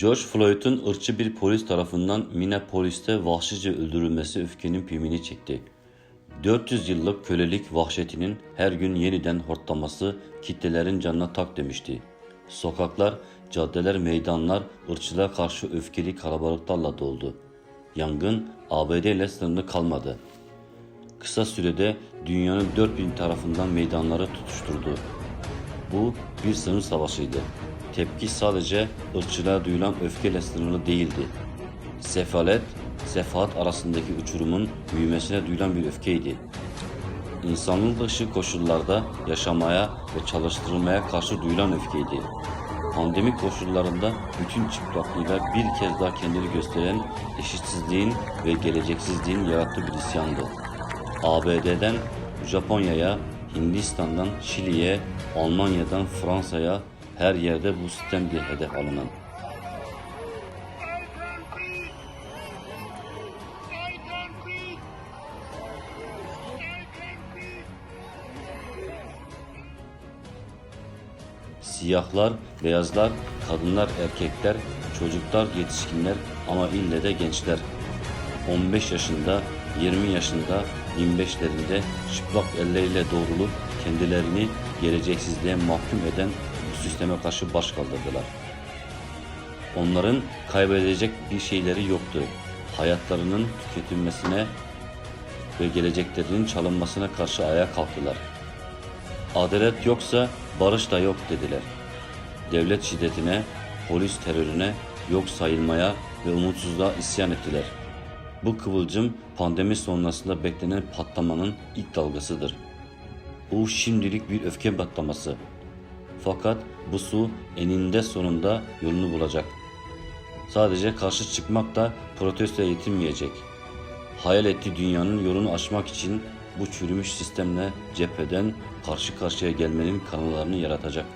George Floyd'un ırkçı bir polis tarafından Minneapolis'te vahşice öldürülmesi öfkenin pimini çekti. 400 yıllık kölelik vahşetinin her gün yeniden hortlaması kitlelerin canına tak demişti. Sokaklar, caddeler, meydanlar ırkçılığa karşı öfkeli kalabalıklarla doldu. Yangın ABD ile sınırlı kalmadı. Kısa sürede dünyanın dört bin tarafından meydanları tutuşturdu. Bu bir sınır savaşıydı. Tepki sadece ırkçılığa duyulan öfkeyle sınırlı değildi. Sefalet, sefaat arasındaki uçurumun büyümesine duyulan bir öfkeydi. İnsanlık dışı koşullarda yaşamaya ve çalıştırılmaya karşı duyulan öfkeydi. Pandemi koşullarında bütün çıplaklığıyla bir kez daha kendini gösteren eşitsizliğin ve geleceksizliğin yarattığı bir isyandı. ABD'den Japonya'ya, Hindistan'dan Şili'ye, Almanya'dan Fransa'ya her yerde bu sistemdi hedef alınan. Siyahlar, beyazlar, kadınlar, erkekler, çocuklar, yetişkinler ama ille de gençler. 15 yaşında, 20 yaşında, 25'lerinde çıplak elleriyle doğrulup kendilerini geleceksizliğe mahkum eden bu sisteme karşı baş kaldırdılar. Onların kaybedecek bir şeyleri yoktu. Hayatlarının tüketilmesine ve geleceklerinin çalınmasına karşı ayağa kalktılar. Adalet yoksa barış da yok dediler. Devlet şiddetine, polis terörüne, yok sayılmaya ve umutsuzluğa isyan ettiler. Bu kıvılcım pandemi sonrasında beklenen patlamanın ilk dalgasıdır. Bu şimdilik bir öfke patlaması. Fakat bu su eninde sonunda yolunu bulacak. Sadece karşı çıkmak da protestoya yetinmeyecek. Hayal ettiği dünyanın yolunu aşmak için bu çürümüş sistemle cepheden karşı karşıya gelmenin kanallarını yaratacak.